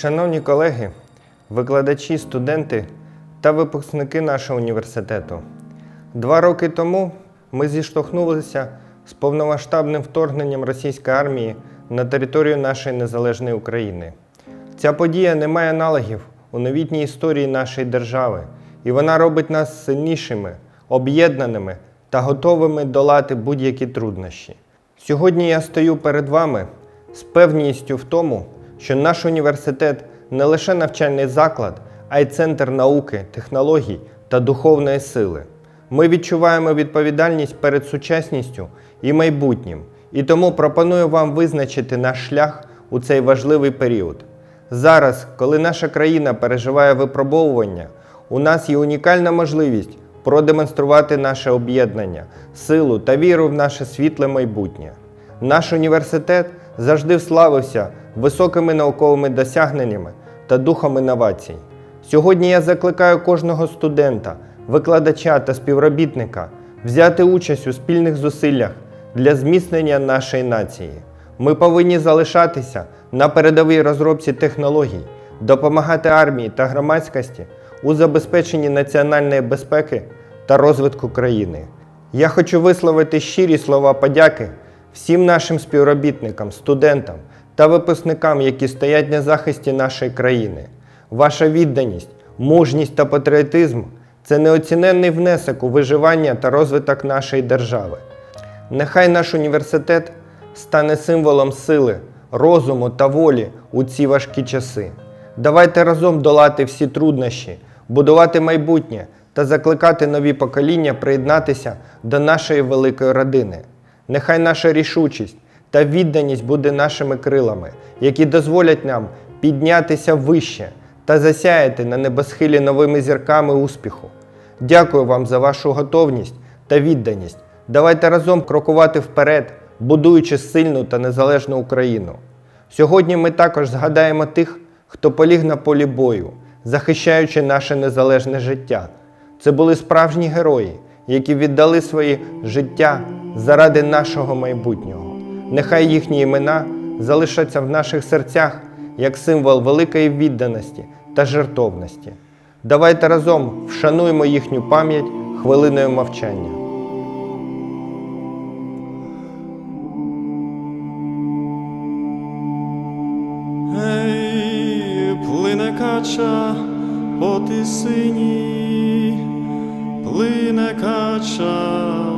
Шановні колеги, викладачі, студенти та випускники нашого університету. Два роки тому ми зіштовхнулися з повномасштабним вторгненням російської армії на територію нашої незалежної України. Ця подія не має аналогів у новітній історії нашої держави, і вона робить нас сильнішими, об'єднаними та готовими долати будь-які труднощі. Сьогодні я стою перед вами з певністю в тому, що наш університет не лише навчальний заклад, а й центр науки, технологій та духовної сили. Ми відчуваємо відповідальність перед сучасністю і майбутнім, і тому пропоную вам визначити наш шлях у цей важливий період. Зараз, коли наша країна переживає випробовування, у нас є унікальна можливість продемонструвати наше об'єднання, силу та віру в наше світле майбутнє. Наш університет завжди вславився високими науковими досягненнями та духом інновацій. Сьогодні я закликаю кожного студента, викладача та співробітника взяти участь у спільних зусиллях для зміцнення нашої нації. Ми повинні залишатися на передовій розробці технологій, допомагати армії та громадськості у забезпеченні національної безпеки та розвитку країни. Я хочу висловити щирі слова подяки всім нашим співробітникам, студентам та випускникам, які стоять на захисті нашої країни. Ваша відданість, мужність та патріотизм це неоціненний внесок у виживання та розвиток нашої держави. Нехай наш університет стане символом сили, розуму та волі у ці важкі часи. Давайте разом долати всі труднощі, будувати майбутнє та закликати нові покоління приєднатися до нашої великої родини. Нехай наша рішучість та відданість буде нашими крилами, які дозволять нам піднятися вище та засяяти на небосхилі новими зірками успіху. Дякую вам за вашу готовність та відданість. Давайте разом крокувати вперед, будуючи сильну та незалежну Україну. Сьогодні ми також згадаємо тих, хто поліг на полі бою, захищаючи наше незалежне життя. Це були справжні герої, які віддали свої життя заради нашого майбутнього. Нехай їхні імена залишаться в наших серцях як символ великої відданості та жертовності. Давайте разом вшануємо їхню пам'ять хвилиною мовчання. Ей, плине кача по тисині, плине кача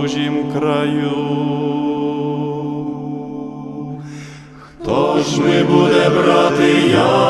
чужім краю. Хто ж ми буде брати яму?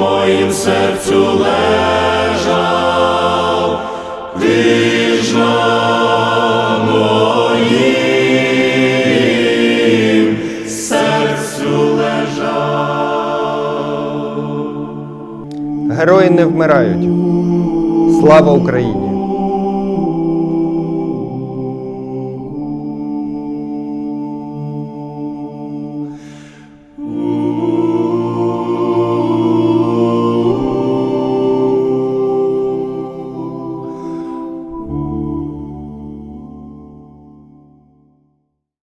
Моїм серцю лежав, вічно моїм серцю лежав. Герої не вмирають. Слава Україні!